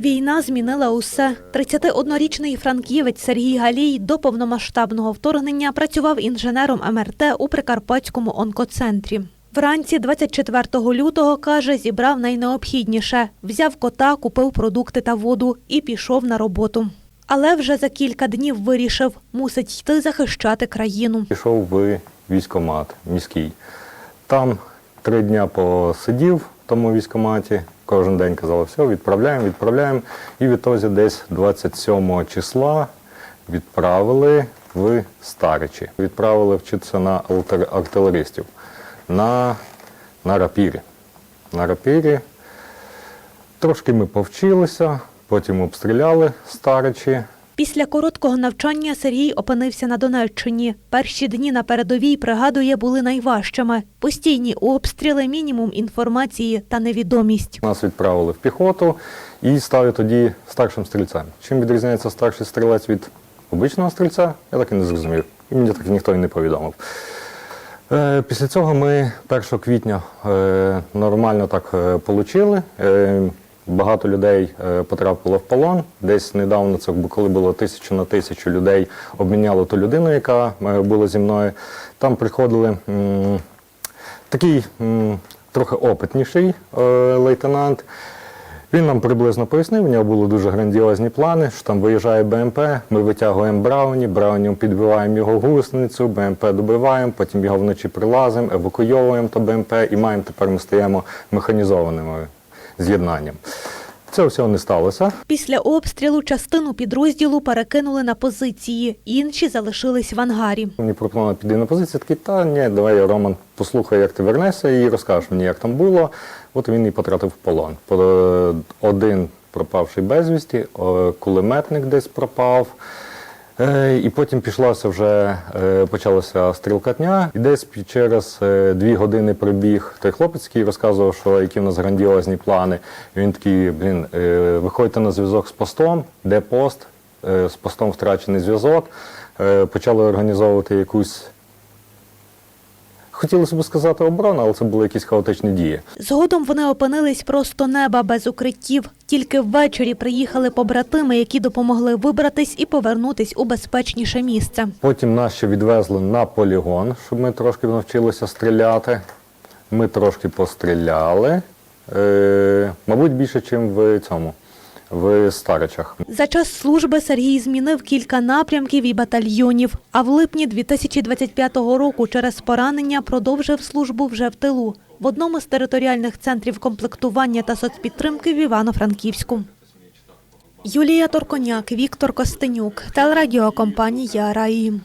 Війна змінила усе. 31-річний франківець Сергій Галій до повномасштабного вторгнення працював інженером МРТ у Прикарпатському онкоцентрі. Вранці 24 лютого, каже, зібрав найнеобхідніше. Взяв кота, купив продукти та воду і пішов на роботу. Але вже за кілька днів вирішив, мусить йти захищати країну. Пішов в військкомат міський. Там три дня посидів тому військкоматі. Кожен день казали, все, відправляємо, відправляємо. І відтоді десь 27 числа відправили в Старичі. Відправили вчитися на артилеристів на, на рапірі. На рапірі. Трошки ми повчилися, потім обстріляли Старичі. Після короткого навчання Сергій опинився на Донеччині. Перші дні на передовій, пригадує, були найважчими. Постійні обстріли, мінімум інформації та невідомість. Нас відправили в піхоту і стали тоді старшим стрільцем. Чим відрізняється старший стрілець від обичного стрільця, я так і не зрозумів. І мені так ніхто і не повідомив. Е, Після цього ми 1 квітня е, нормально так е, получили. Багато людей е, потрапило в полон. Десь недавно, це коли було тисячу на тисячу людей, обміняло ту людину, яка е, була зі мною. Там приходили такий трохи опитніший е, лейтенант. Він нам приблизно пояснив, у нього були дуже грандіозні плани, що там виїжджає БМП, ми витягуємо Брауні, Брауні підбиваємо його гусеницю, БМП добиваємо, потім його вночі прилазимо, евакуйовуємо то БМП і маємо тепер ми стаємо механізованими з'єднанням. Цього всього не сталося. Після обстрілу частину підрозділу перекинули на позиції, інші залишились в ангарі. Мені пропонували піти на позицію, такий, та ні, давай, Роман, послухай, як ти вернешся, і розкажеш мені, як там було. От він і потрапив в полон. По- Один пропавший безвісті, кулеметник десь пропав. Е, І потім пішлася вже, е, почалася стрілкатня, і десь через е, дві години прибіг той хлопець, який розказував, що які в нас грандіозні плани. Він такий, блін, виходьте на зв'язок з постом, де пост, з постом втрачений зв'язок. Почали організовувати якусь. Хотілося б сказати оборону, але це були якісь хаотичні дії. Згодом вони опинились просто неба без укриттів. Тільки ввечері приїхали побратими, які допомогли вибратись і повернутись у безпечніше місце. Потім нас ще відвезли на полігон, щоб ми трошки навчилися стріляти. Ми трошки постріляли. Е, мабуть, більше, ніж в цьому, в Старичах. За час служби Сергій змінив кілька напрямків і батальйонів. А в липні 2025 року через поранення продовжив службу вже в тилу в одному з територіальних центрів комплектування та соцпідтримки в Івано-Франківську. Юлія Торконяк, Віктор Костенюк, телерадіокомпанія Раї.